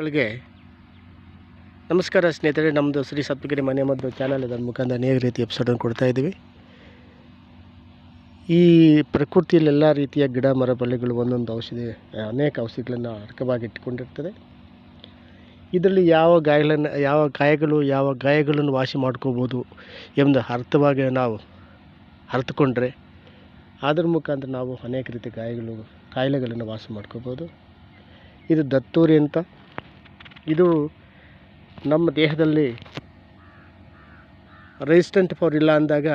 ಮಕ್ಕಳಿಗೆ ನಮಸ್ಕಾರ ಸ್ನೇಹಿತರೆ ನಮ್ಮದು ಶ್ರೀ ಸಪ್ತಗಿರಿ ಮನೆ ಮದ್ದು ಚಾನಲ್ ಇದರ ಮುಖಾಂತರ ಅನೇಕ ರೀತಿ ಎಪಿಸೋಡನ್ನು ಕೊಡ್ತಾ ಇದ್ದೀವಿ. ಈ ಪ್ರಕೃತಿಯಲ್ಲಿ ಎಲ್ಲ ರೀತಿಯ ಗಿಡ, ಮರ ಬಳ್ಳಿಗಳು ಒಂದೊಂದು ಔಷಧಿ, ಅನೇಕ ಔಷಧಿಗಳನ್ನು ಅರ್ಕವಾಗಿ ಇಟ್ಕೊಂಡಿರ್ತದೆ ಇದರಲ್ಲಿ ಯಾವ ಗಾಯಗಳನ್ನು, ಯಾವ ಗಾಯಗಳು ಯಾವ ಗಾಯಗಳನ್ನು ವಾಸಿ ಮಾಡ್ಕೋಬೋದು ಎಂದು ಅರ್ಥವಾಗಿ ನಾವು ಅರ್ಥಕೊಂಡ್ರೆ ಅದರ ಮುಖಾಂತರ ನಾವು ಅನೇಕ ರೀತಿಯ ಗಾಯಗಳು, ಕಾಯಿಲೆಗಳನ್ನು ವಾಸಿ ಮಾಡ್ಕೋಬೋದು. ಇದು ದತ್ತೂರಿ ಅಂತ ಇದು ನಮ್ಮ ದೇಹದಲ್ಲಿ ರೆಸಿಸ್ಟೆಂಟ್ ಪವರ್ ಇಲ್ಲ ಅಂದಾಗ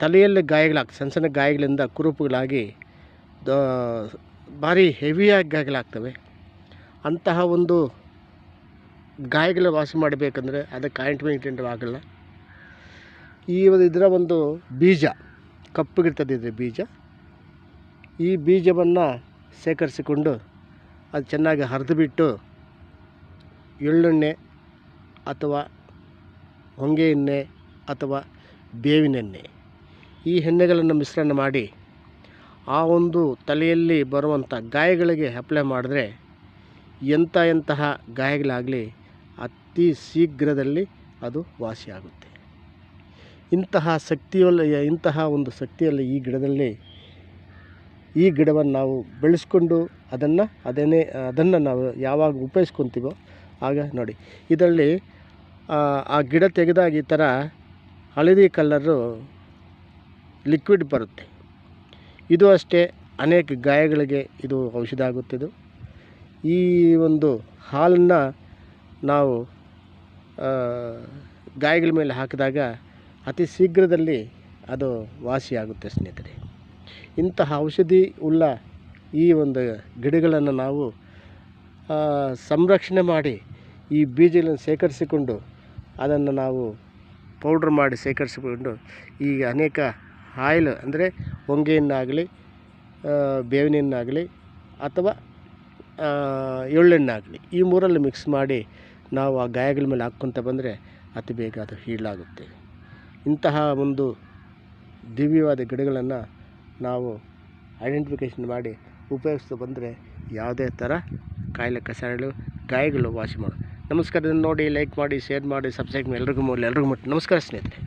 ತಲೆಯಲ್ಲಿ ಗಾಯಗಳಾಗ್ತದೆ ಸಣ್ಣ ಸಣ್ಣ ಗಾಯಗಳಿಂದ ಕುರುಪುಗಳಾಗಿ, ದ, ಭಾರಿ ಹೆವಿಯಾಗಿ ಗಾಯಗಳಾಗ್ತವೆ ಅಂತಹ ಒಂದು ಗಾಯಗಳ ವಾಸಿ ಮಾಡಬೇಕಂದ್ರೆ ಅದಕ್ಕೆ ಆಯಿಂಟ್ಮೆಂಟ್ ಆಗಲ್ಲ. ಈ ಒಂದು ಇದರ ಒಂದು ಬೀಜ, ಕಪ್ಪಗಿರ್ತದೆ ಇದು ಬೀಜ. ಈ ಬೀಜವನ್ನು ಸೇಕರಿಸಿಕೊಂಡು ಅದು ಚೆನ್ನಾಗಿ ಹರಿದುಬಿಟ್ಟು ಎಳ್ಳೆಣ್ಣೆ ಅಥವಾ ಹೊಂಗೆ ಎಣ್ಣೆ ಅಥವಾ ಬೇವಿನ ಎಣ್ಣೆ ಈ ಎಣ್ಣೆಗಳನ್ನು ಮಿಶ್ರಣ ಮಾಡಿ ಆ ಒಂದು ತಲೆಯಲ್ಲಿ ಬರುವಂಥ ಗಾಯಗಳಿಗೆ ಅಪ್ಲೈ ಮಾಡಿದ್ರೆ ಎಂಥ ಎಂತಹ ಗಾಯಗಳಾಗಲಿ ಅತಿ ಶೀಘ್ರದಲ್ಲಿ ಅದು ವಾಸಿಯಾಗುತ್ತೆ. ಇಂತಹ ಶಕ್ತಿಯಲ್ಲಿ, ಇಂತಹ ಒಂದು ಶಕ್ತಿಯಲ್ಲಿ ಈ ಗಿಡದಲ್ಲಿ ಈ ಗಿಡವನ್ನು ನಾವು ಬೆಳೆಸ್ಕೊಂಡು ಅದನ್ನು ಅದನ್ನೇ ಅದನ್ನು ನಾವು ಯಾವಾಗ ಉಪಯೋಗಿಸ್ಕೊತೀವೋ ಆಗ ನೋಡಿ. ಇದರಲ್ಲಿ ಆ, ಗಿಡ ತೆಗೆದಾಗ ಈ ಥರ ಹಳದಿ ಕಲ್ಲರು ಲಿಕ್ವಿಡ್ ಬರುತ್ತೆ. ಇದು ಅಷ್ಟೇ ಅನೇಕ ಗಾಯಗಳಿಗೆ ಇದು ಔಷಧ ಆಗುತ್ತಿದ್ದು. ಈ ಒಂದು ಹಾಲನ್ನು ನಾವು ಗಾಯಗಳ ಮೇಲೆ ಹಾಕಿದಾಗ ಅತಿ ಶೀಘ್ರದಲ್ಲಿ ಅದು ವಾಸಿಯಾಗುತ್ತೆ ಸ್ನೇಹಿತರೆ. ಇಂತಹ ಔಷಧಿ ಉಳ್ಳ ಈ ಒಂದು ಗಿಡಗಳನ್ನು ನಾವು ಸಂರಕ್ಷಣೆ ಮಾಡಿ ಈ ಬೀಜಗಳನ್ನು ಶೇಖರಿಸಿಕೊಂಡು ಅದನ್ನು ನಾವು ಪೌಡ್ರ್ ಮಾಡಿ ಶೇಖರಿಸಿಕೊಂಡು ಈ ಅನೇಕ ಆಯಿಲ್ ಅಂದರೆ ಹೊಂಗೆಯನ್ನಾಗಲಿ ಬೇವಿನೆಣ್ಣಾಗಲಿ ಅಥವಾ ಎಳ್ಳೆಣ್ಣಾಗಲಿ ಈ ಮೂರಲ್ಲಿ ಮಿಕ್ಸ್ ಮಾಡಿ ನಾವು ಆ ಗಾಯಗಳ ಮೇಲೆ ಹಾಕ್ಕೊತ ಬಂದರೆ ಅತಿ ಬೇಗ ಅದು ಹೀಳಾಗುತ್ತೆ ಇಂತಹ ಒಂದು ದಿವ್ಯವಾದ ಗಿಡಗಳನ್ನು ನಾವು ಐಡೆಂಟಿಫಿಕೇಷನ್ ಮಾಡಿ ಉಪಯೋಗಿಸ್ತಾ ಬಂದರೆ ಯಾವುದೇ ಥರ ಕಾಯಿಲೆ ಕಸಾಯಗಳು ಗಾಯಗಳು ವಾಸಿ ಮಾಡೋದು. ನಮಸ್ಕಾರ ನೋಡಿ ಲೈಕ್ ಮಾಡಿ ಶೇರ್ ಮಾಡಿ ಸಬ್ಸ್ಕ್ರೈಬ್ ಮೂಲ ಎಲ್ರಿಗೂ ಮುಟ್ಟು ನಮಸ್ಕಾರ ಸ್ನೇಹಿತರೆ.